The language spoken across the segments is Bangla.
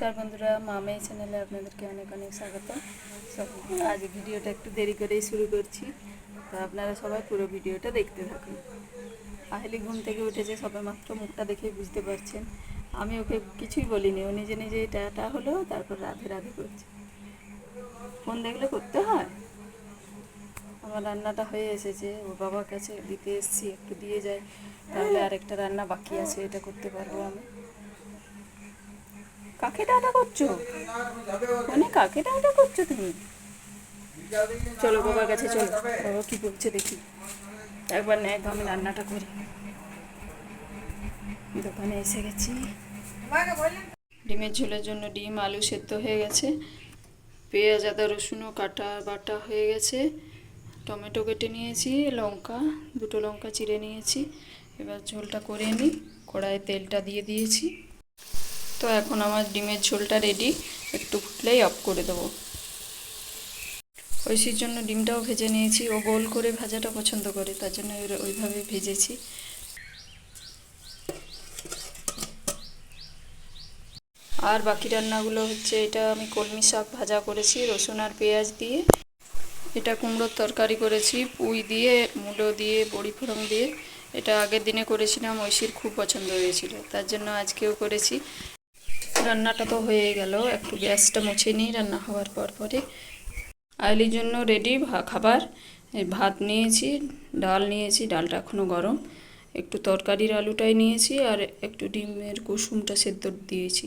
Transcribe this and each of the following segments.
নমস্কার বন্ধুরা, মামে চ্যানেলে আপনাদেরকে অনেক অনেক স্বাগত। আজ ভিডিওটা একটু দেরি করেই শুরু করছি। তো আপনারা সবাই পুরো ভিডিওটা দেখতে থাকুন। আহেলি ঘুম থেকে উঠেছে সবে মাত্র মুখটা দেখেই বুঝতে পারছেন। আমি ওকে কিছুই বলিনি, ও নিজে নিজে টাটা হলো, তারপর রাধে রাধে করছে। ফোন দেখলে করতে হয়? আমার রান্নাটা হয়ে এসেছে ওর বাবার কাছে দিতে এসেছি, একটু দিয়ে যায়, তাহলে আরেকটা রান্না বাকি আছে, এটা করতে পারব আমি। কাকে টাটা করছ? মানে কাকে টাটা করছ তুমি? চলো বাবার কাছে চলো। বাবা কি বলছে দেখি। একবার নেক আমি রান্নাটা করি। দোকানে এসে গেছি। ডিমের ঝোলের জন্য ডিম, আলু সেদ্ধ হয়ে গেছে। পেঁয়াজ, আদা রসুনও কাটা বাটা হয়ে গেছে। টমেটো কেটে নিয়েছি, লঙ্কা, দুটো লঙ্কা চিড়ে নিয়েছি। এবার ঝোলটা করে নিই। কড়াইয়ে তেলটা দিয়ে দিয়েছি। তো এখন আমার ডিমের ঝোলটা রেডি একটু ফুটলেই অফ করে দেবো। ঐশীর জন্য ডিমটাও ভেজে নিয়েছি, ও গোল করে ভাজাটা পছন্দ করে, তার জন্য ওইভাবে ভেজেছি। আর বাকি রান্নাগুলো হচ্ছে, এটা আমি কলমি শাক ভাজা করেছি, রসুন আর পেঁয়াজ দিয়ে। এটা কুমড়োর তরকারি করেছি, পুঁই দিয়ে, মূলো দিয়ে, বড়ি ফোড়ন দিয়ে। এটা আগের দিনে করেছিলাম, ঐশীর খুব পছন্দ হয়েছিল, তার জন্য আজকেও করেছি। রান্নাটা তো হয়ে গেল। একটু গ্যাসটা মুছে নিই, রান্না হওয়ার পর পরে আইলির জন্য রেডি খাবার। ভাত নিয়েছি, ডাল নিয়েছি, ডালটা এখনও গরম। একটু তরকারির আলুটাই নিয়েছি আর একটু ডিমের কুসুমটা সেদ্ধ দিয়েছি।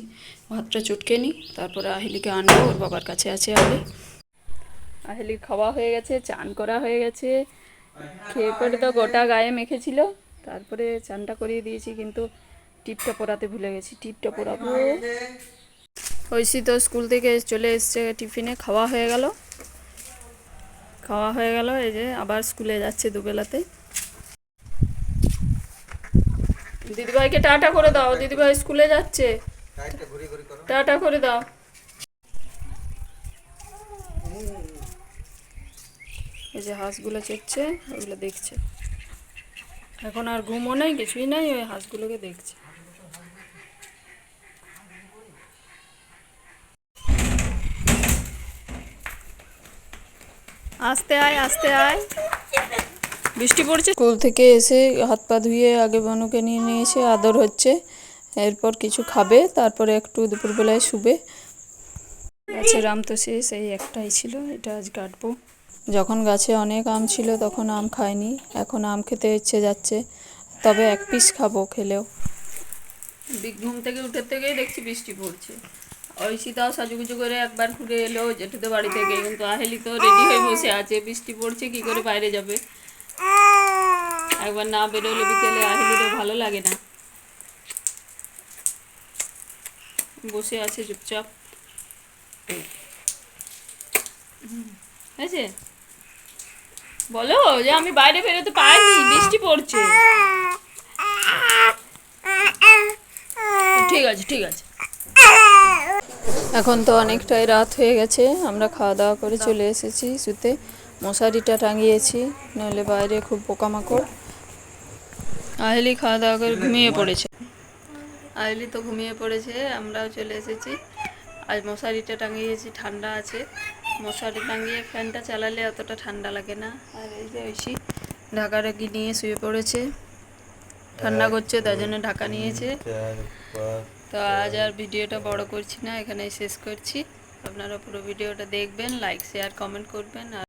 ভাতটা চটকে নিই, তারপরে আহিলিকে আনব, ওর বাবার কাছে আছে আলি। আহিলির খাওয়া হয়ে গেছে, চান করা হয়ে গেছে। খেয়ে পরে তো গোটা গায়ে মেখেছিল, তারপরে চানটা করিয়ে দিয়েছি, কিন্তু টিপটা পরাতে ভুলে গেছি টিপটা পরাবো ঐশী তো স্কুল থেকে চলে এসছে টিফিনে খাওয়া হয়ে গেল। খাওয়া হয়ে গেল এই যে আবার স্কুলে যাচ্ছে দুবেলাতে। দিদিভাইকে টাটা করে দাও দিদিভাই স্কুলে যাচ্ছে। টাটা করে দাও। এই যে হাঁসগুলো চেচ্ছে ওগুলো দেখছে। এখন আর ঘুমও নেই কিছুই নাই ওই হাঁসগুলোকে দেখছে। আস্তে আয় আস্তে আয়। বৃষ্টি পড়ছে? স্কুল থেকে এসে হাত পা ধুয়ে আগে বনুকে নিয়ে নিয়েছে আদর হচ্ছে। এরপর কিছু খাবে তারপরে একটু দুপুরবেলায় শুবে। গাছের আম তো শেষ এই একটাই ছিল এটা আজ কাটবো। যখন গাছে অনেক আম ছিল তখন আম খাইনি। এখন আম খেতে ইচ্ছে যাচ্ছে তবে এক পিস খাব খেলেও। ঘুম থেকে উঠে থেকেই দেখছি বৃষ্টি পড়ছে। ঐশিতাও সাজুগুজু করে একবার ঘুরে এলো জেঠুদের বাড়ি থেকে। কিন্তু আহেলি তো রেডি হয়ে বসে আছে, বৃষ্টি পড়ছে, কি করে বাইরে যাবে? একবার না বেরোলে বিকেলে আহেলিরও ভালো লাগে না। বসে আছে চুপচাপ। হয়েছে? বলো যে আমি বাইরে বেরোতে পারিনি, বৃষ্টি পড়ছে। ঠিক আছে ঠিক আছে। এখন তো অনেকটাই রাত হয়ে গেছে আমরা খাওয়া দাওয়া করে চলে এসেছি শুতে মশারিটা টাঙিয়েছি নাহলে বাইরে খুব পোকামাকড়। আহেলি খাওয়া দাওয়া করে ঘুমিয়ে পড়েছে। আহেলি তো ঘুমিয়ে পড়েছে আমরাও চলে এসেছি। আজ মশারিটা টাঙিয়েছি ঠান্ডা আছে। মশারি টাঙিয়ে ফ্যানটা চালালে অতটা ঠান্ডা লাগে না। আর এই যে ঐশী ঢাকা ঢাকি নিয়ে শুয়ে পড়েছে। ঠান্ডা করছে, তার জন্য ঢাকা নিয়েছে। তো আজ আর ভিডিওটা বড় করছি না, এখানেই শেষ করছি। আপনারা পুরো ভিডিওটা দেখবেন লাইক শেয়ার কমেন্ট করবেন, আর